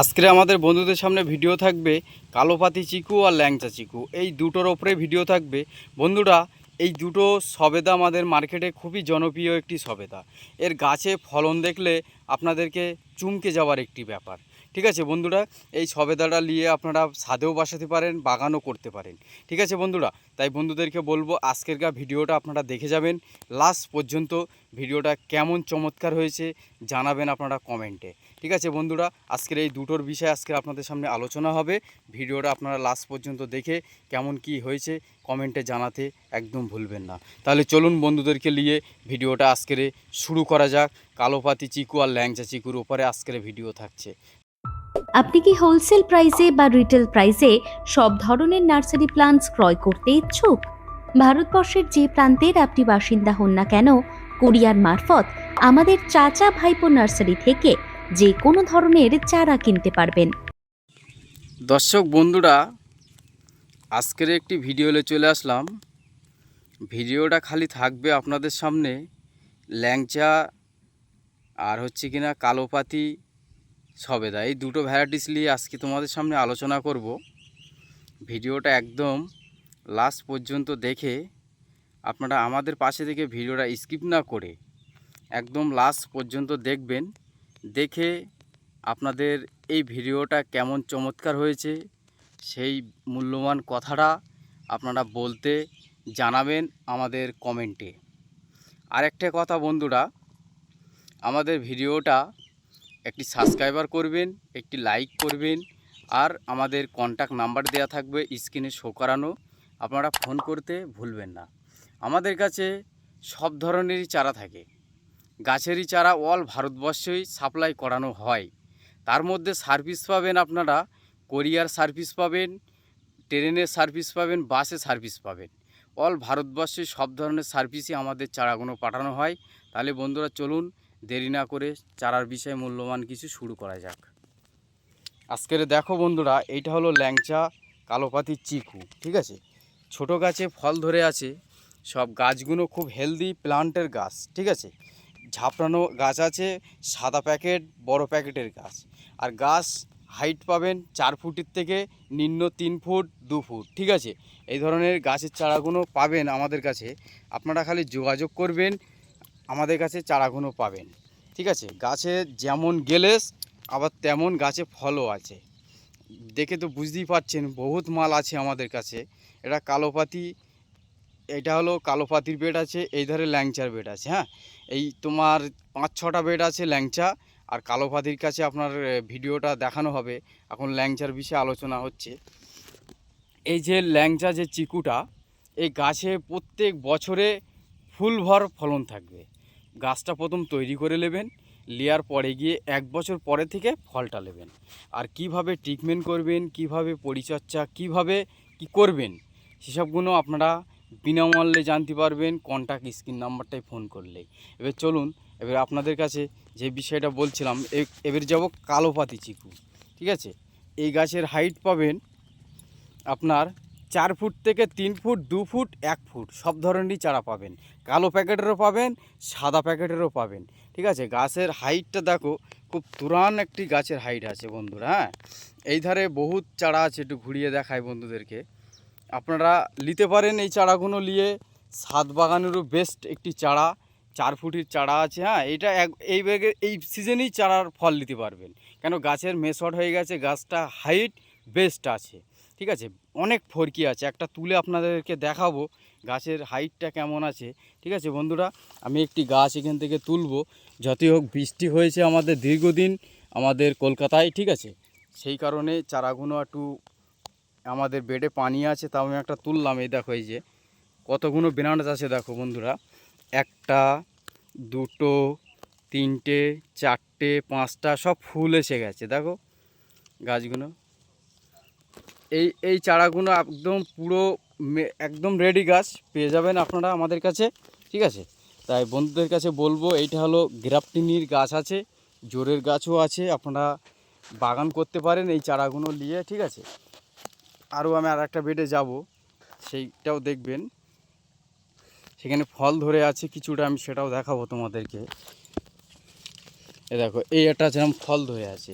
আজকে আমাদের বন্ধুদের সামনে ভিডিও থাকবে কালোপাতি চিকু আর ল্যাংচা চিকু। এই দুটোর ওপরে ভিডিও থাকবে। বন্ধুরা, এই দুটো সবেদা আমাদের মার্কেটে খুবই জনপ্রিয় একটি সবেদা। এর গাছে ফলন দেখলে আপনাদেরকে চুমকে যাওয়ার একটি ব্যাপার। ঠিক আছে বন্ধুরা? এই সবেদাটা নিয়ে আপনারা ছাদেও বাসাতে পারেন, বাগানও করতে পারেন। ঠিক আছে বন্ধুরা? তাই বন্ধুদেরকে বলব, আজকের আজকেরকার ভিডিওটা আপনারা দেখে যাবেন। লাস্ট পর্যন্ত ভিডিওটা কেমন চমৎকার হয়েছে জানাবেন আপনারা কমেন্টে। ঠিক আছে বন্ধুরা? আজকের এই দুটোর বিষয়ে আজকে আপনাদের সামনে আলোচনা হবে। ভিডিওটা আপনারা লাস্ট পর্যন্ত দেখে কেমন কি হয়েছে কমেন্টে জানাতে একদম ভুলবেন না। তাহলে চলুন বন্ধুদেরকে নিয়ে ভিডিওটা আজকের শুরু করা যাক। কালোপাতি চিকু আর ল্যাংচা চিকুর ওপরে আজকের ভিডিও থাকছে। আপনি কি হোলসেল প্রাইসে বা রিটেল প্রাইসে সব ধরনের নার্সারি প্লান্টস ক্রয় করতে ইচ্ছুক? ভারতবর্ষের যে প্রান্তের আপনি বাসিন্দা হন না কেন, কোরিয়ার মারফত আমাদের চাচা ভাইপো নার্সারি থেকে যে কোনো ধরনের চারা কিনতে পারবেন। দর্শক বন্ধুরা, আজকের একটি ভিডিওলে চলে আসলাম। ভিডিওটা খালি থাকবে আপনাদের সামনে ল্যাংচা আর হচ্ছে কিনা কালোপাতি সবেদা এই দুটো ভ্যারাইটিস নিয়ে আজকে তোমাদের সামনে আলোচনা করব। ভিডিওটা একদম লাস্ট পর্যন্ত দেখে আপনারা আমাদের পাশে থেকে ভিডিওটা স্কিপ না করে একদম লাস্ট পর্যন্ত দেখবেন। দেখে আপনাদের এই ভিডিওটা কেমন চমৎকার হয়েছে, সেই মূল্যবান কথাটা আপনারা বলতে জানাবেন আমাদের কমেন্টে আরেকটা কথা বন্ধুরা, আমাদের ভিডিওটা একটি সাবস্ক্রাইবার করবেন, একটি লাইক করবেন, আর আমাদের কন্ট্যাক্ট নাম্বার দেওয়া থাকবে স্ক্রিনে শো করানো। আপনারা ফোন করতে ভুলবেন না। আমাদের কাছে সব ধরনেরই চারা থাকে। গাছেরই চারা অল ভারতবর্ষেই সাপ্লাই করানো হয়। তার মধ্যে সার্ভিস পাবেন আপনারা কোরিয়ার সার্ভিস পাবেন ট্রেনের সার্ভিস পাবেন বাসে সার্ভিস পাবেন। অল ভারতবর্ষে সব ধরনের সার্ভিসই আমাদের চারাগুলো পাঠানো হয়। তাহলে বন্ধুরা চলুন দেরি না করে চারার বিষয়ে মূল্যবান কিছু শুরু করা যাক। আজকের দেখো বন্ধুরা, এইটা হলো ল্যাংচা কালোপাতির চিকু, ঠিক আছে? ছোট গাছে ফল ধরে আছে, সব গাছগুলো খুব হেলদি প্লান্টের গাছ, ঠিক আছে? ঝাপড়ানো গাছ আছে, সাদা প্যাকেট বড় প্যাকেটের গাছ। আর গাছ হাইট পাবেন চার ফুটের থেকে নিম্ন তিন ফুট, দু ফুট, ঠিক আছে? এই ধরনের গাছের চারাগুলো পাবেন আমাদের কাছে। আপনারা খালি যোগাযোগ করবেন আমাদের কাছে চারাগুলো পাবেন। ঠিক আছে? গাছে যেমন গেলেস, আবার তেমন গাছে ফলও আছে। দেখে তো বুঝতেই পারছেন, বহুত মাল আছে আমাদের কাছে। এটা কালোপাতি, এটা হলো কালোপাতির বেড আছে, এই ধারে ল্যাংচার বেড আছে হ্যাঁ? এই তোমার পাঁচ, ছটা বেড আছে ল্যাংচা, আর কালোপাতির কাছে আপনার ভিডিওটা দেখানো হবে। এখন ল্যাংচার বিষয়ে আলোচনা হচ্ছে। এই যে ল্যাংচা যে চিকুটা, এই গাছে প্রত্যেক বছরে ফুল ভর ফলন থাকবে। গাছটা প্রথম তৈরি করে নেবেন লেয়ার পরে গিয়ে এক বছর পরে থেকে ফলটা নেবেন। আর কীভাবে ট্রিটমেন্ট করবেন, কীভাবে পরিচর্যা, কীভাবে কি করবেন, সেসবগুলো আপনারা বিনামূল্যে জানতে পারবেন কন্ট্যাক্ট স্ক্রিন নাম্বারটায় ফোন করলে। এবার চলুন, এবার আপনাদের কাছে যে বিষয়টা বলছিলাম এবার যাব কালোপাতি চিকু, ঠিক আছে? এই গাছের হাইট পাবেন আপনার চার ফুট থেকে তিন ফুট, দু ফুট, এক ফুট, সব ধরনেরই চারা পাবেন। কালো প্যাকেটেরও পাবেন, সাদা প্যাকেটেরও পাবেন। ঠিক আছে, গাছের হাইটটা দেখো, খুব তুরান একটি গাছের হাইট আছে বন্ধুরা হ্যাঁ? এই ধারে বহুত চারা আছে, একটু ঘুরিয়ে দেখায় বন্ধুদেরকে। আপনারা নিতে পারেন এই চারাগুলো নিয়ে, সাত বাগানেরও বেস্ট একটি চারা, চার ফুটির চারা আছে হ্যাঁ? এটা এক, এই বেগে, এই সিজনেই চারার ফল নিতে পারবেন। কেন, গাছের মেসড হয়ে গেছে, গাছটা হাইট বেস্ট আছে। ঠিক আছে অনেক ফরকি আছে। একটা তুলে আপনাদেরকে দেখাবো গাছের হাইটটা কেমন আছে। ঠিক আছে বন্ধুরা? আমি একটি গাছ এখান থেকে তুলবো। যতই হোক বৃষ্টি হয়েছে আমাদের দীর্ঘদিন আমাদের কলকাতায়, ঠিক আছে? সেই কারণে চারাগুলো একটু আমাদের বেডে পানি আছে, তাও আমি একটা তুললাম। এই দেখো এই যে কতগুলো বেনানাস আছে দেখো বন্ধুরা। একটা, দুটো, তিনটে, চারটে, পাঁচটা সব ফুল এসে গেছে। দেখো গাছগুলো এই এই চারাগুলো একদম পুরো একদম রেডি গাছ, পেয়ে যাবেন আপনারা আমাদের কাছে, ঠিক আছে? তাই বন্ধুদের কাছে বলব, এইটা হলো গ্রাফটিনির গাছ আছে, জোরের গাছও আছে, আপনারা বাগান করতে পারেন এই চারাগুলো নিয়ে, ঠিক আছে? আরও আমি আর একটা বেডে যাব, সেইটাও দেখবেন। সেখানে ফল ধরে আছে, কিছুটা আমি সেটাও দেখাবো তোমাদেরকে। এ দেখো, এই একটা যেরকম ফল ধরে আছে,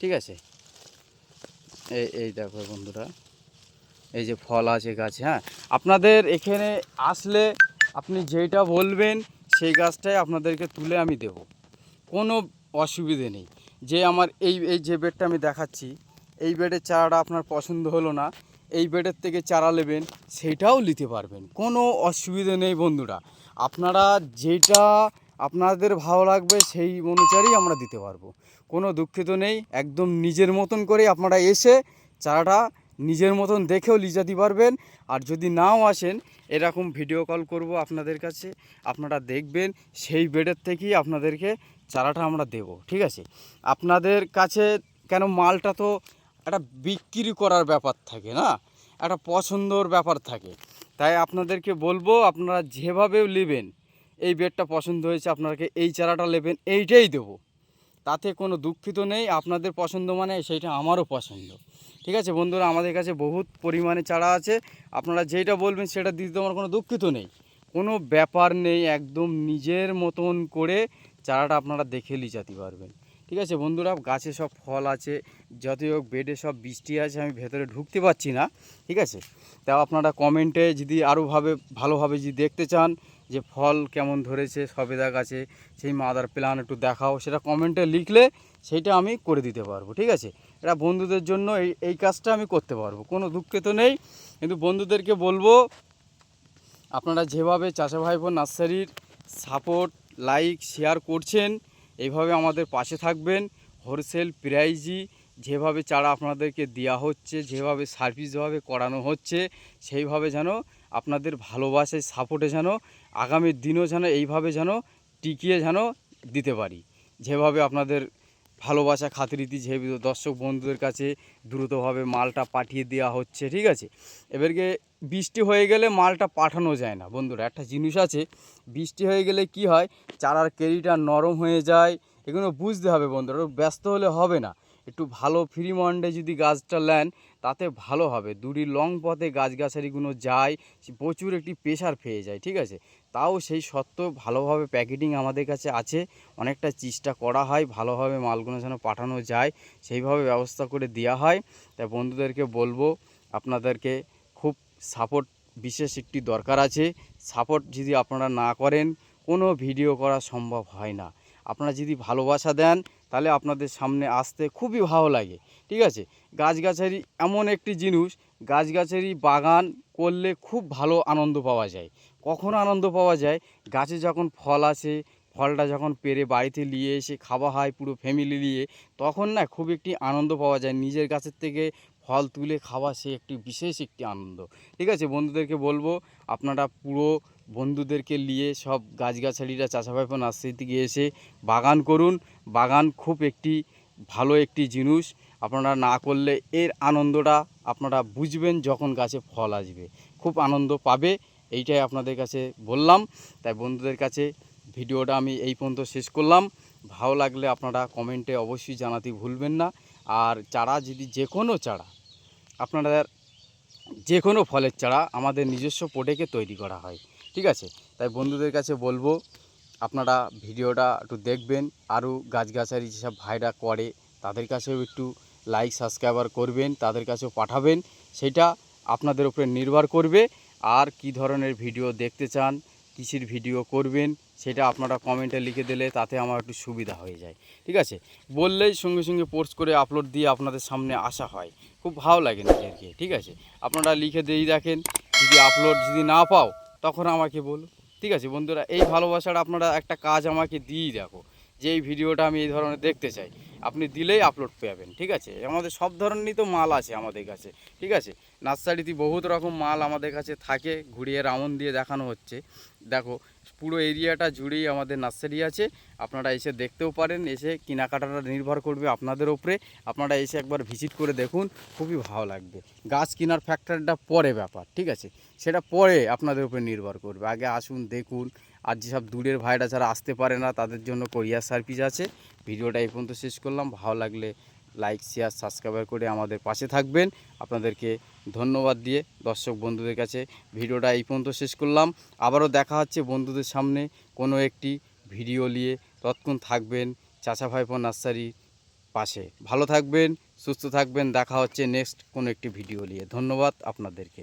ঠিক আছে? এই এই দেখো বন্ধুরা, এই যে ফল আছে গাছ হ্যাঁ? আপনাদের এখানে আসলে আপনি যেটা বলবেন, সেই গাছটাই আপনাদেরকে তুলে আমি দেব। কোনো অসুবিধে নেই। যে আমার এই এই যে বেডটা আমি দেখাচ্ছি, এই বেডের চারাটা আপনার পছন্দ হলো না, এই বেডের থেকে চারা নেবেন, সেইটাও নিতে পারবেন। কোনো অসুবিধে নেই বন্ধুরা। আপনারা যেটা আপনাদের ভালো লাগবে সেই অনুসারেই আমরা দিতে পারব। কোনো দুঃখিত নেই, একদম নিজের মতন করে আপনারা এসে চারাটা নিজের মতন দেখেও লিজাতে পারবেন। আর যদি নাও আসেন, এরকম ভিডিও কল করব আপনাদের কাছে, আপনারা দেখবেন সেই বেডের থেকেই আপনাদেরকে চারাটা আমরা দেব, ঠিক আছে? আপনাদের কাছে কেন মালটা তো একটা বিক্রি করার ব্যাপার থাকে না? একটা পছন্দর ব্যাপার থাকে। তাই আপনাদেরকে বলব, আপনারা যেভাবেও নেবেন এই বেডটা পছন্দ হয়েছে, আপনাকে এই চারাটা নেবেন, এইটাই দেবো। তাতে কোনো দুঃখিত নেই, আপনাদের পছন্দ মানে সেইটা আমারও পছন্দ। ঠিক আছে বন্ধুরা, আমাদের কাছে বহুত পরিমাণে চারা আছে, আপনারা যেটা বলবেন সেটা দিতে আমার কোনো দুঃখিত নেই। কোনো ব্যাপার নেই, একদম নিজের মতন করে চারাটা আপনারা দেখে লিজাতে পারবেন। ঠিক আছে বন্ধুরা, গাছে সব ফল আছে, যতই হোক বেডে সব বৃষ্টি আছে, আমি ভেতরে ঢুকতে পারছি না। ঠিক আছে? তাও আপনারা কমেন্টে যদি আরও ভাবে, ভালোভাবে যদি দেখতে চান যে ফল কেমন ধরেছে সবেদা গাছে সেই মাদার প্ল্যান একটু দেখাও, সেটা কমেন্টে লিখলে সেইটা আমি করে দিতে পারব, ঠিক আছে? এটা বন্ধুদের জন্য এই এই কাজটা আমি করতে পারব, কোনো দুঃখে তো নেই, কিন্তু বন্ধুদেরকে বলব, আপনারা যেভাবে চাষা ভাইপো নার্সারির সাপোর্ট লাইক শেয়ার করছেন, এইভাবে আমাদের পাশে থাকবেন হোলসেল প্রাইজই যেভাবে চারা আপনাদেরকে দেওয়া হচ্ছে, যেভাবে সার্ভিসভাবে করানো হচ্ছে, সেইভাবে যেন আপনাদের ভালোবাসায় সাপোর্টে যেন আগামী দিনও যেন এইভাবে যেন টিকিয়ে যেন দিতে পারি। যেভাবে আপনাদের ভালোবাসা খাতিরিতি যে দর্শক বন্ধুদের কাছে দ্রুতভাবে মালটা পাঠিয়ে দেওয়া হচ্ছে, ঠিক আছে? এবারকে বৃষ্টি হয়ে গেলে মালটা পাঠানো যায় না। বন্ধুরা, একটা জিনিস আছে, বৃষ্টি হয়ে গেলে কি হয়? চারার কেরিটা নরম হয়ে যায়। এগুলো বুঝতে হবে বন্ধুরা, ব্যস্ত হলে হবে না। একটু ভালো ফ্রি মন্ডে যদি গাছটা নেন, তাতে ভালো হবে। দূরি লং পথে গাছগাছালিগুলো যায়, প্রচুর একটি প্রেশার পেয়ে যায়, ঠিক আছে? তাও সেই সত্ত্বেও ভালোভাবে প্যাকেটিং আমাদের কাছে আছে। অনেকটা চেষ্টা করা হয়, ভালোভাবে মালগুলো যেন পাঠানো যায়, সেইভাবে ব্যবস্থা করে দেওয়া হয়। তাই বন্ধুদেরকে বলব, আপনাদেরকে খুব সাপোর্ট বিশেষ একটি দরকার আছে। সাপোর্ট যদি আপনারা না করেন, কোনো ভিডিও করা সম্ভব হয় না। আপনারা যদি ভালোবাসা দেন তাহলে আপনাদের সামনে আসতে খুবই ভালো লাগে, ঠিক আছে? গাছগাছালি এমন একটি জিনিস, গাছগাছালি বাগান করলে খুব ভালো আনন্দ পাওয়া যায়। কখন আনন্দ পাওয়া যায়? গাছে যখন ফল আসে, ফলটা যখন পেরে বাড়িতে নিয়ে এসে খাওয়া হয় পুরো ফ্যামিলি নিয়ে, তখন না খুব একটি আনন্দ পাওয়া যায়। নিজের গাছের থেকে ফল তুলে খাওয়া সে একটি বিশেষ একটি আনন্দ। ঠিক আছে, বন্ধুদেরকে বলব, আপনারা পুরো বন্ধুদেরকে নিয়ে সব গাছগাছালিরা চাষাভাইপো নার্সারি থেকে এসে বাগান করুন। বাগান খুব একটি ভালো একটি জিনিস। আপনারা না করলে এর আনন্দটা আপনারা বুঝবেন যখন গাছে ফল আসবে। খুব আনন্দ পাবে, এইটাই আপনাদের কাছে বললাম। তাই বন্ধুদের কাছে ভিডিওটা আমি এই পর্যন্ত শেষ করলাম। ভালো লাগলে আপনারা কমেন্টে অবশ্যই জানাতে ভুলবেন না। আর চারা যদি যে কোনো চারা, আপনাদের যে কোনো ফলের চারা আমাদের নিজস্ব পোটেকে তৈরি করা হয়, ঠিক আছে? তাই বন্ধুদের কাছে বলব, আপনারা ভিডিওটা একটু দেখবেন, আরও গাছগাছালি যেসব ভাইরা করে, তাদের কাছেও একটু লাইক সাবস্ক্রাইবার করবেন, তাদের কাছেও পাঠাবেন, সেটা আপনাদের উপরে নির্ভর করবে, আর কি ধরনের ভিডিও দেখতে চান কিসের ভিডিও করবেন সেটা আপনারা কমেন্টে লিখে দিলে তাতে আমার একটু সুবিধা হয়ে যায়। ঠিক আছে? বললেই সঙ্গে সঙ্গে পোস্ট করে আপলোড দিয়ে আপনাদের সামনে আসা হয়। খুব ভালো লাগে নিজেরকে, ঠিক আছে? আপনারা লিখে দিয়েই দেখেন, যদি আপলোড যদি না পাও, তখন আমাকে বলো ঠিক আছে? বন্ধুরা, এই ভালোবাসাটা আপনারা একটা কাজ আমাকে দিয়েই দেখো। যে এই ভিডিওটা আমি এই ধরনের দেখতে চাই আপনি দিলেই আপলোড পাবেন ঠিক আছে? আমাদের সব ধরনেরই তো মাল আছে আমাদের কাছে, ঠিক আছে? নার্সারিতে বহুত রকম মাল আমাদের কাছে থাকে, ঘুরিয়ে রাউন্ড দিয়ে দেখানো হচ্ছে। দেখো, পুরো এরিয়াটা জুড়েই আমাদের নার্সারি আছে, আপনারা এসে দেখতেও পারেন, এসে কেনাকাটাটা নির্ভর করবে আপনাদের ওপরে আপনারা এসে একবার ভিজিট করে দেখুন, খুবই ভালো লাগবে। গাছ কেনার ফ্যাক্টরটা পরে ব্যাপার, ঠিক আছে? সেটা পরে আপনাদের উপরে নির্ভর করবে। আগে আসুন, দেখুন আর যেসব দূরের ভাইরা যারা আসতে পারে না, তাদের জন্য কোরিয়ার সার্ভিস আছে। ভিডিওটা এই পর্যন্ত শেষ করলাম। ভালো লাগলে লাইক শেয়ার সাবস্ক্রাইব করে আমাদের পাশে থাকবেন। আপনাদেরকে ধন্যবাদ দিয়ে দর্শক বন্ধুদের কাছে ভিডিওটা এই পর্যন্ত শেষ করলাম। আবারও দেখা হচ্ছে বন্ধুদের সামনে কোনো একটি ভিডিও নিয়ে। তৎক্ষণ থাকবেন চাচা ভাইপো নার্সারি পাশে। ভালো থাকবেন, সুস্থ থাকবেন। দেখা হচ্ছে নেক্সট কোনো একটি ভিডিও নিয়ে। ধন্যবাদ আপনাদেরকে।